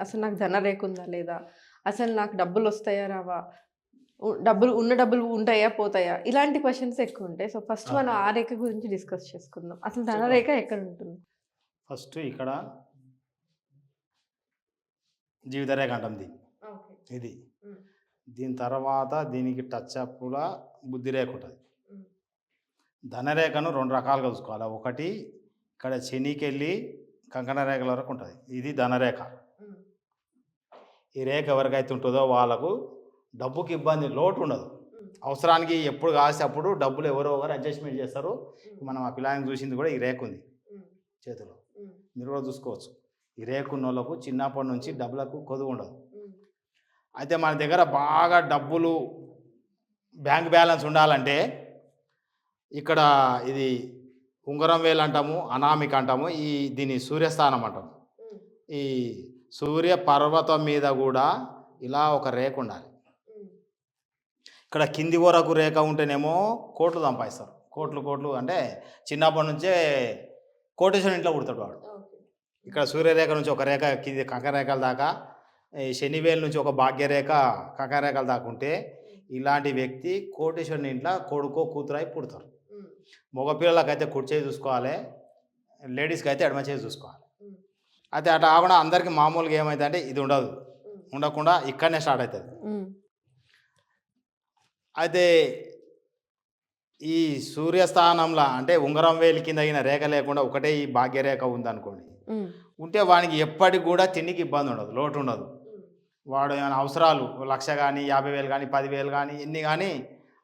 అసలు నాకు ధన రేకుందా లేదా? అసలు నాకు డబ్బులు వస్తాయా రావా? డబ్బులు ఉన్న డబ్బులు ఉంటాయా పోతాయా? ఇలాంటి క్వశ్చన్స్ ఎక్కువ ఉంటాయి. సో ఫస్ట్ మనం ఆ రేఖ గురించి డిస్కస్ చేసుకుందాం. అసలు ధన రేఖ ఎక్కడ ఉంటుంది ఫస్ట్ ఇక్కడ జీవిత రేఖ అంటాం దీన్ని. ఇది. దీని తర్వాత దీనికి టచ్ అప్పులా బుద్ధి రేఖ ఉంటుంది. ధనరేఖను రెండు రకాలుగా చూసుకోవాలి. ఒకటి ఇక్కడ శనికి వెళ్ళి కంకణ రేఖల వరకు ఉంటుంది. ఇది ధనరేఖ ఈ రేఖ ఎవరికైతే ఉంటుందో వాళ్ళకు డబ్బుకి ఇబ్బంది లోటు ఉండదు. అవసరానికి ఎప్పుడు కాసి అప్పుడు డబ్బులు ఎవరో ఒకరు అడ్జస్ట్మెంట్ చేస్తారు. మనం ఆ పిల్లాన్ని చూసింది కూడా ఈ రేఖ ఉంది చేతిలో. మీరు కూడా చూసుకోవచ్చు. ఈ రేఖ ఉన్న వాళ్ళకు చిన్నప్పటి నుంచి డబ్బులకు కొదువు ఉండదు. అయితే మన దగ్గర బాగా డబ్బులు బ్యాంక్ బ్యాలెన్స్ ఉండాలంటే ఇక్కడ ఇది ఉంగరం వేలు అంటాము అనామిక అంటాము ఈ దీని సూర్యస్థానం అంటాము ఈ సూర్య పర్వతం మీద కూడా ఇలా ఒక రేఖ ఉండాలి. ఇక్కడ కింది వరకు రేఖ ఉంటేనేమో కోట్లు సంపాదిస్తారు. కోట్లు కోట్లు అంటే చిన్నప్పటి నుంచే కోటేశ్వరం ఇంట్లో పుడతాడు వాడు. ఇక్కడ సూర్యరేఖ నుంచి ఒక రేఖ కింది కంకరేఖల దాకా ఈ శనివేలు నుంచి ఒక భాగ్యరేఖ కంకరేఖల దాకా ఉంటే ఇలాంటి వ్యక్తి కోటేశ్వరుని ఇంట్లో కొడుకో కూతురై పుడతారు. మగపిల్లలకైతే కుడి చేయి చూసుకోవాలి. లేడీస్కి అయితే ఎడమ చేయి చూసుకోవాలి. అయితే అట్లా కాకుండా అందరికీ మామూలుగా ఏమైతే అంటే ఇది ఉండదు. ఉండకుండా ఇక్కడనే స్టార్ట్ అవుతుంది. అయితే ఈ సూర్యస్థానంలో అంటే ఉంగరం వేలి కింద అయిన రేఖ లేకుండా ఒకటే ఈ భాగ్యరేఖ ఉందనుకోండి. ఉంటే వానికి ఎప్పటికి కూడా తిండికి ఇబ్బంది ఉండదు లోటు ఉండదు. వాడు ఏమైనా అవసరాలు లక్ష కానీ యాభై వేలు కానీ పదివేలు కానీ ఎన్ని కానీ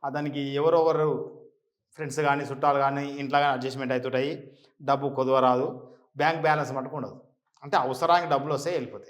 అతనికి ఎవరో ఒకరు ఫ్రెండ్స్ కానీ చుట్టాలు కానీ ఇంట్లో కానీ అడ్జస్ట్మెంట్ అవుతుంటాయి. డబ్బు కొదవ రాదు. బ్యాంక్ బ్యాలెన్స్ మటుకు ఉండదు. అంటే అవసరానికి డబ్బులు వస్తే వెళ్ళిపోతాయి.